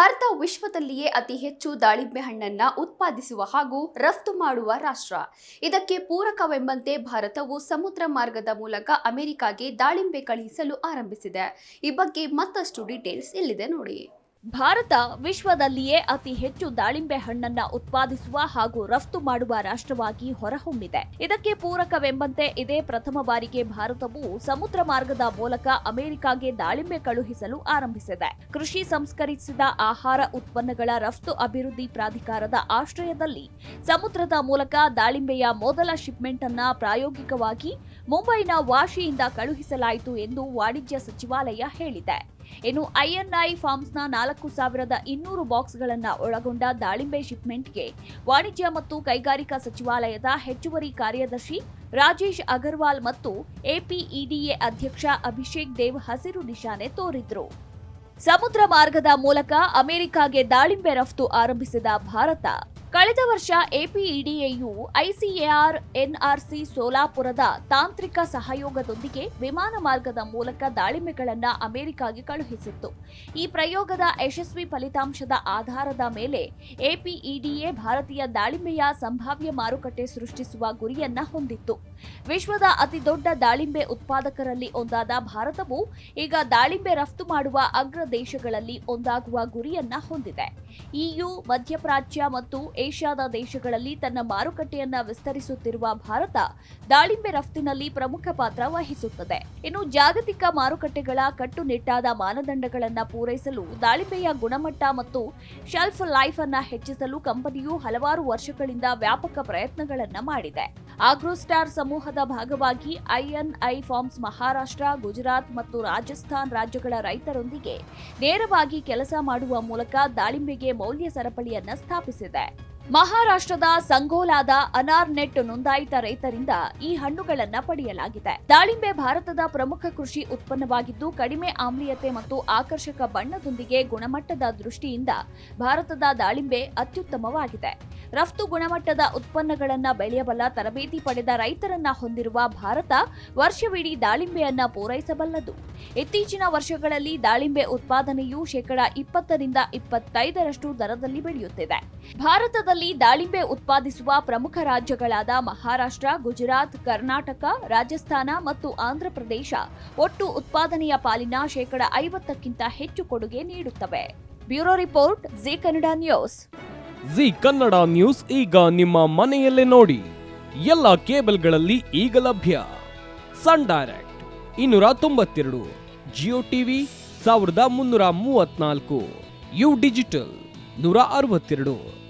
ಭಾರತ ವಿಶ್ವದಲ್ಲಿಯೇ ಅತಿ ಹೆಚ್ಚು ದಾಳಿಂಬೆ ಹಣ್ಣನ್ನ ಉತ್ಪಾದಿಸುವ ಹಾಗೂ ರಫ್ತು ಮಾಡುವ ರಾಷ್ಟ್ರ. ಇದಕ್ಕೆ ಪೂರಕವೆಂಬಂತೆ ಭಾರತವು ಸಮುದ್ರ ಮಾರ್ಗದ ಮೂಲಕ ಅಮೆರಿಕಾಗೆ ದಾಳಿಂಬೆ ಕಳುಹಿಸಲು ಆರಂಭಿಸಿದೆ. ಈ ಬಗ್ಗೆ ಮತ್ತಷ್ಟು ಡೀಟೇಲ್ಸ್ ಇಲ್ಲಿದೆ ನೋಡಿ. ಭಾರತ ವಿಶ್ವದಲ್ಲಿಯೇ ಅತಿ ಹೆಚ್ಚು ದಾಳಿಂಬೆ ಹಣ್ಣನ್ನ ಉತ್ಪಾದಿಸುವ ಹಾಗೂ ರಫ್ತು ಮಾಡುವ ರಾಷ್ಟ್ರವಾಗಿ ಹೊರಹೊಮ್ಮಿದೆ. ಇದಕ್ಕೆ ಪೂರಕವೆಂಬಂತೆ ಇದೇ ಪ್ರಥಮ ಬಾರಿಗೆ ಭಾರತವು ಸಮುದ್ರ ಮಾರ್ಗದ ಮೂಲಕ ಅಮೆರಿಕಾಗೆ ದಾಳಿಂಬೆ ಕಳುಹಿಸಲು ಆರಂಭಿಸಿದೆ. ಕೃಷಿ ಸಂಸ್ಕರಿಸಿದ ಆಹಾರ ಉತ್ಪನ್ನಗಳ ರಫ್ತು ಅಭಿವೃದ್ಧಿ ಪ್ರಾಧಿಕಾರದ ಆಶ್ರಯದಲ್ಲಿ ಸಮುದ್ರದ ಮೂಲಕ ದಾಳಿಂಬೆಯ ಮೊದಲ ಶಿಪ್ಮೆಂಟ್ ಅನ್ನ ಪ್ರಾಯೋಗಿಕವಾಗಿ ಮುಂಬೈನ ವಾಶಿಯಿಂದ ಕಳುಹಿಸಲಾಯಿತು ಎಂದು ವಾಣಿಜ್ಯ ಸಚಿವಾಲಯ ಹೇಳಿದೆ. ಇನ್ನು ಐಎನ್ಐ ಫಾರ್ಮ್ಸ್ನ ನಾಲ್ಕು ಸಾವಿರದ ಇನ್ನೂರು ಬಾಕ್ಸ್ಗಳನ್ನು ಒಳಗೊಂಡ ದಾಳಿಂಬೆ ಶಿಪ್ಮೆಂಟ್ಗೆ ವಾಣಿಜ್ಯ ಮತ್ತು ಕೈಗಾರಿಕಾ ಸಚಿವಾಲಯದ ಹೆಚ್ಚುವರಿ ಕಾರ್ಯದರ್ಶಿ ರಾಜೇಶ್ ಅಗರ್ವಾಲ್ ಮತ್ತು ಎಪಿಇಡಿಎ ಅಧ್ಯಕ್ಷ ಅಭಿಷೇಕ್ ದೇವ್ ಹಸಿರು ನಿಶಾನೆ ತೋರಿದ್ರು. ಸಮುದ್ರ ಮಾರ್ಗದ ಮೂಲಕ ಅಮೆರಿಕಾಗೆ ದಾಳಿಂಬೆ ರಫ್ತು ಆರಂಭಿಸಿದ ಭಾರತ. ಕಳೆದ ವರ್ಷ ಎಪಿಇಡಿಎಯು ಐಸಿಎಆರ್, ಎನ್ಆರ್ಸಿ, ಸೋಲಾಪುರದ ತಾಂತ್ರಿಕ ಸಹಯೋಗದೊಂದಿಗೆ ವಿಮಾನ ಮಾರ್ಗದ ಮೂಲಕ ದಾಳಿಂಬೆಗಳನ್ನು ಅಮೆರಿಕಾಗೆ ಕಳುಹಿಸಿತ್ತು. ಈ ಪ್ರಯೋಗದ ಯಶಸ್ವಿ ಫಲಿತಾಂಶದ ಆಧಾರದ ಮೇಲೆ ಎಪಿಇಡಿಎ ಭಾರತೀಯ ದಾಳಿಂಬೆಯ ಸಂಭಾವ್ಯ ಮಾರುಕಟ್ಟೆ ಸೃಷ್ಟಿಸುವ ಗುರಿಯನ್ನ ಹೊಂದಿತ್ತು. ವಿಶ್ವದ ಅತಿದೊಡ್ಡ ದಾಳಿಂಬೆ ಉತ್ಪಾದಕರಲ್ಲಿ ಒಂದಾದ ಭಾರತವು ಈಗ ದಾಳಿಂಬೆ ರಫ್ತು ಮಾಡುವ ಅಗ್ರ ದೇಶಗಳಲ್ಲಿ ಒಂದಾಗುವ ಗುರಿಯನ್ನ ಹೊಂದಿದೆ. ಇಯು, ಮಧ್ಯಪ್ರಾಚ್ಯ ಮತ್ತು ಏಷ್ಯಾದ ದೇಶಗಳಲ್ಲಿ ತನ್ನ ಮಾರುಕಟ್ಟೆಯನ್ನ ವಿಸ್ತರಿಸುತ್ತಿರುವ ಭಾರತ ದಾಳಿಂಬೆ ರಫ್ತಿನಲ್ಲಿ ಪ್ರಮುಖ ಪಾತ್ರ ವಹಿಸುತ್ತದೆ. ಇನ್ನು ಜಾಗತಿಕ ಮಾರುಕಟ್ಟೆಗಳ ಕಟ್ಟುನಿಟ್ಟಾದ ಮಾನದಂಡಗಳನ್ನು ಪೂರೈಸಲು ದಾಳಿಂಬೆಯ ಗುಣಮಟ್ಟ ಮತ್ತು ಶೆಲ್ಫ್ ಲೈಫ್ ಅನ್ನ ಹೆಚ್ಚಿಸಲು ಕಂಪನಿಯು ಹಲವಾರು ವರ್ಷಗಳಿಂದ ವ್ಯಾಪಕ ಪ್ರಯತ್ನಗಳನ್ನ ಮಾಡಿದೆ. ಆಗ್ರೋಸ್ಟಾರ್ ಸಮೂಹದ ಭಾಗವಾಗಿ ಐಎನ್ಐ ಫಾರ್ಮ್ಸ್ ಮಹಾರಾಷ್ಟ್ರ, ಗುಜರಾತ್ ಮತ್ತು ರಾಜಸ್ಥಾನ್ ರಾಜ್ಯಗಳ ರೈತರೊಂದಿಗೆ ನೇರವಾಗಿ ಕೆಲಸ ಮಾಡುವ ಮೂಲಕ ದಾಳಿಂಬೆಗೆ ಮೌಲ್ಯ ಸರಪಳಿಯನ್ನ ಸ್ಥಾಪಿಸಿದೆ. ಮಹಾರಾಷ್ಟ್ರದ ಸಂಗೋಲಾದ ಅನಾರ್ನೆಟ್ ನೋಂದಾಯಿತ ರೈತರಿಂದ ಈ ಹಣ್ಣುಗಳನ್ನ ಪಡೆಯಲಾಗಿದೆ. ದಾಳಿಂಬೆ ಭಾರತದ ಪ್ರಮುಖ ಕೃಷಿ ಉತ್ಪನ್ನವಾಗಿದ್ದು, ಕಡಿಮೆ ಆಮ್ಲೀಯತೆ ಮತ್ತು ಆಕರ್ಷಕ ಬಣ್ಣದೊಂದಿಗೆ ಗುಣಮಟ್ಟದ ದೃಷ್ಟಿಯಿಂದ ಭಾರತದ ದಾಳಿಂಬೆ ಅತ್ಯುತ್ತಮವಾಗಿದೆ. ರಫ್ತು ಗುಣಮಟ್ಟದ ಉತ್ಪನ್ನಗಳನ್ನ ಬೆಳೆಯಬಲ್ಲ ತರಬೇತಿ ಪಡೆದ ರೈತರನ್ನ ಹೊಂದಿರುವ ಭಾರತ ವರ್ಷವಿಡೀ ದಾಳಿಂಬೆಯನ್ನ ಪೂರೈಸಬಲ್ಲದು. ಇತ್ತೀಚಿನ ವರ್ಷಗಳಲ್ಲಿ ದಾಳಿಂಬೆ ಉತ್ಪಾದನೆಯು ಶೇಕಡಾ ಇಪ್ಪತ್ತರಿಂದ ಇಪ್ಪತ್ತೈದರಷ್ಟು ದರದಲ್ಲಿ ಬೆಳೆಯುತ್ತಿದೆ. ಭಾರತದಲ್ಲಿ ದಾಳಿಂಬೆ ಉತ್ಪಾದಿಸುವ ಪ್ರಮುಖ ರಾಜ್ಯಗಳಾದ ಮಹಾರಾಷ್ಟ್ರ, ಗುಜರಾತ್, ಕರ್ನಾಟಕ, ರಾಜಸ್ಥಾನ ಮತ್ತು ಆಂಧ್ರಪ್ರದೇಶ ಒಟ್ಟು ಉತ್ಪಾದನೆಯ ಪಾಲಿನ ಶೇಕಡ ಐವತ್ತಕ್ಕಿಂತ ಹೆಚ್ಚು ಕೊಡುಗೆ ನೀಡುತ್ತವೆ. Bureau report, Zee Kannada news. Zee Kannada news ಈಗ ನಿಮ್ಮ ಮನೆಯಲ್ಲೇ ನೋಡಿ. ಎಲ್ಲ ಕೇಬಲ್ಗಳಲ್ಲಿ ಈಗ ಲಭ್ಯ. ಸನ್ ಡೈರೆಕ್ಟ್, ಇನ್ನೂರ ತೊಂಬತ್ತೆರಡು, ಜಿಯೋ ಟಿವಿ, ಸಾವಿರದ ಮುನ್ನೂರ ಮೂವತ್ನಾಲ್ಕು ಯು ಡಿಜಿಟಲ್, ನೂರ ಅರವತ್ತೆರಡು.